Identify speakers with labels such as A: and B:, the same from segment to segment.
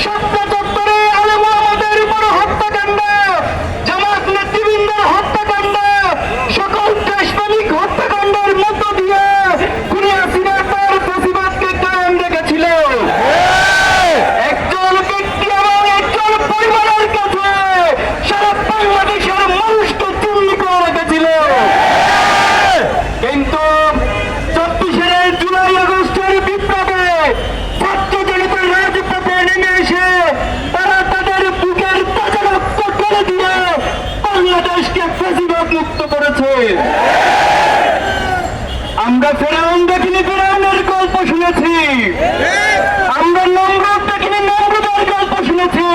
A: শাপলা করেছে আমরা ফেরাউন দেখিনি, ফেরাউনের গল্প শুনেছি। আমরা নম্রত দেখিনি নম্রতার গল্প শুনেছি।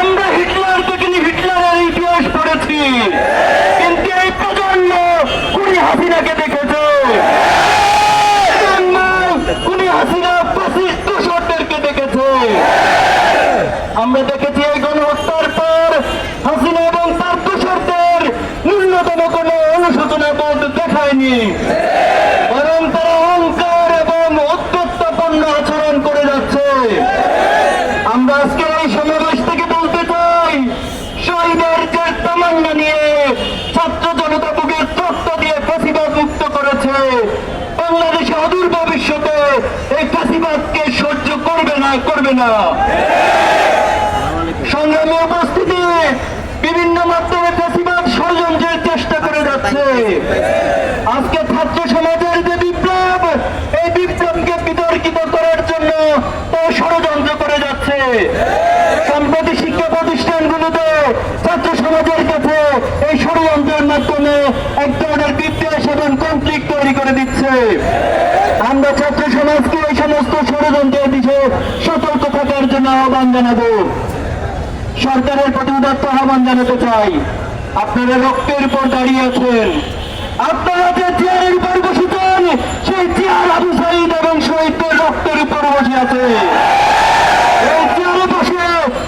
A: আমরা হিটলার দেখিনি, হিটলারের ইতিহাস পড়েছি। কিন্তু এই প্রজন্ম কুড়ি হাসিনাকে দেখেছে দেখায়নি বরং তারা অহংকার এবং উত্তপ্তপন্ন আচরণ করে যাচ্ছে। আমরা আজকে এই সমাবেশ থেকে বলতে চাই, শহীদের যে নিয়ে ছাত্র জনতা বুকের তত্ত্ব দিয়ে ফাঁসিবাদ মুক্ত করেছে, বাংলাদেশে অদূর ভবিষ্যতে এই ফাঁসিবাদকে সহ্য করবে না করবে না। সংগ্রামী উপস্থিতি, বিভিন্ন মাধ্যমে ফাঁসিবাদ ষড়যন্ত্রের চেষ্টা করে যাচ্ছে আজকে ছাত্র সমাজের যে বিপ্লব এই বিপ্লবকে বিতর্কিত করার জন্য তারা ষড়যন্ত্র করে যাচ্ছে সম্প্রতি শিক্ষা প্রতিষ্ঠানগুলোতে ছাত্র সমাজের কাছে এই ষড়যন্ত্রের মাধ্যমে এক ধরনের বিদ্বেষ এবং কনফ্লিক্ট তৈরি করে দিচ্ছে আমরা ছাত্র সমাজকে এই সমস্ত ষড়যন্ত্রের বিষয়ে সতর্ক থাকার জন্য আহ্বান জানাব। সরকারের প্রতি উদাত্ত আহ্বান জানাতে চাই। আপনারা রক্তের উপর দাঁড়িয়ে আছেন। আপনারা যে চেয়ারের উপর বসেছেন, সেই চেয়ার আবু সাইদ এবং শহীদদের রক্তের উপর বসে আছে। এই চেয়ারে বসে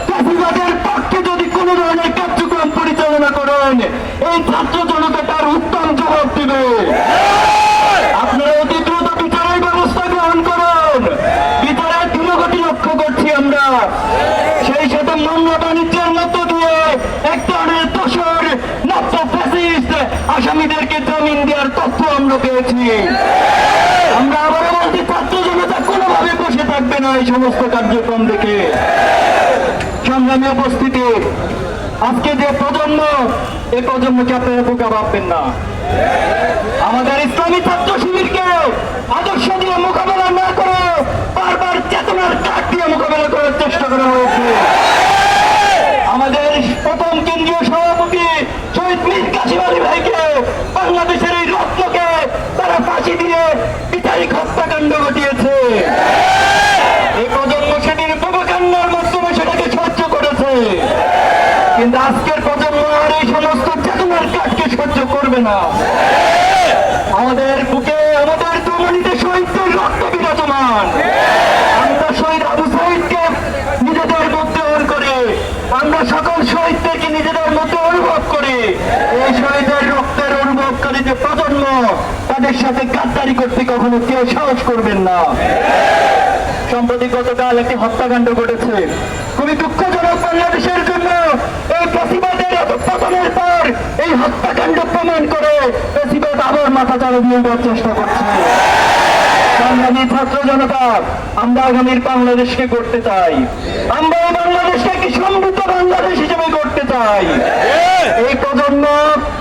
A: চাষিবাদের পক্ষে যদি কোন ধরনের কার্যক্রম পরিচালনা করেন, এই ছাত্র জনতা তার উত্তম জবাব দেবে। আমরা পেয়েছি। আমরা আবার বলছি ছাত্র জনতা কোনোভাবে বসে থাকবে না এই সমস্ত কার্যক্রম দেখে। সংগ্রামী উপস্থিতি। আজকে যে প্রজন্ম, এ প্রজন্মকে আপনারা বোকা ভাববেন না। আমাদের ইসলামী ছাত্র শিবিরকে আদর্শ দিয়ে মোকাবেলা না করে বারবার চেতনার কাঠ দিয়ে মোকাবেলা করার চেষ্টা করা হয়েছে আমাদের প্রথম কেন্দ্রীয় সভাপতি শহীদ মীর কাশিম আলী ভাইকে বাংলাদেশের এই রত্নকে তারা ফাঁসি দিয়ে বিচারিক হত্যাকাণ্ড ঘটিয়েছে এই প্রজন্ম সেদিন প্রভাকাণ্ডার মাধ্যমে সেটাকে সহ্য করেছে কিন্তু আজকের প্রজন্ম আর এই সমস্ত চেতনার করবে না। আমাদের বুকে আমাদের দুমনিতে শহীদদের রক্ত বিরাজমান। আমরা শহীদ আবু সাইদকে নিজেদের মধ্যে ওর করে। আমরা সকল শহীদদেরকে নিজেদের মধ্যে অনুভব করি। এই শহীদের রক্তের অনুভবকারী যে প্রজন্ম, তাদের সাথে গাদ্দারি করতে কখনো কেউ সাহস করবেন না। সম্প্রতি গতকাল একটি হত্যাকাণ্ড ঘটেছে। খুবই দুঃখজনক বাংলাদেশের জন্য এই এই হত্যাকাণ্ড প্রমাণ করে প্রতিবাদ আবার মাথা চাড়া দিয়ে দেওয়ার চেষ্টা করছে। সংগ্রামী ছাত্র জনতা, আমরা আগামীর বাংলাদেশকে করতে চাই। আমরা এই বাংলাদেশকে একটি সমৃদ্ধ বাংলাদেশ হিসেবে করতে চাই। এই প্রজন্ম,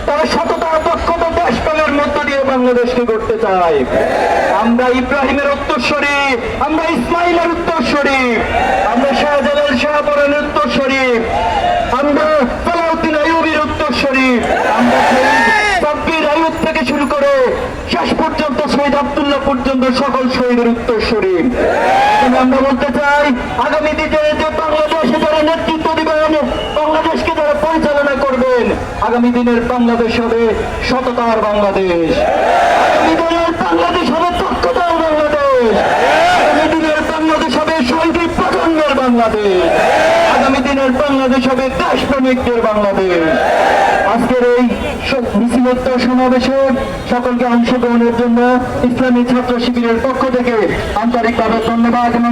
A: তার সততা, দক্ষতা দেশপ্রেমের মধ্য দিয়ে বাংলাদেশকে করতে চাই আমরা ইব্রাহিমের উত্তরস্বরী আমরা ইসমাইলের উত্তরস্বরী আমরা শাহজালাল শাহপরানের উত্তরস্বরী আমরা সালাউদ্দিন আইয়ুবের উত্তরস্বরী আমরা শহীদ সাব্বির আইয়ুব থেকে শুরু করে শেষ পর্যন্ত শহীদ আব্দুল্লাহ পর্যন্ত সকল শহীদের উত্তরস্বরী এবং আমরা বলতে চাই আগামী দিনে যে বাংলাদেশে যারা নেতৃত্ব দিবেন, বাংলাদেশকে যারা পরিচালনা করবেন, আগামী দিনের বাংলাদেশ হবে সততার বাংলাদেশ। আগামী দিনের বাংলাদেশ হবে দক্ষতার বাংলাদেশ। আগামী দিনের বাংলাদেশ হবে বাংলাদেশ। আগামী দিনের বাংলাদেশ হবে দেশপ্রেমিকদের বাংলাদেশ। আজকের এই মিছিলোত্তর সমাবেশে সকলকে অংশগ্রহণের জন্য ইসলামী ছাত্র শিবিরের পক্ষ থেকে আন্তরিকভাবে ধন্যবাদ এবং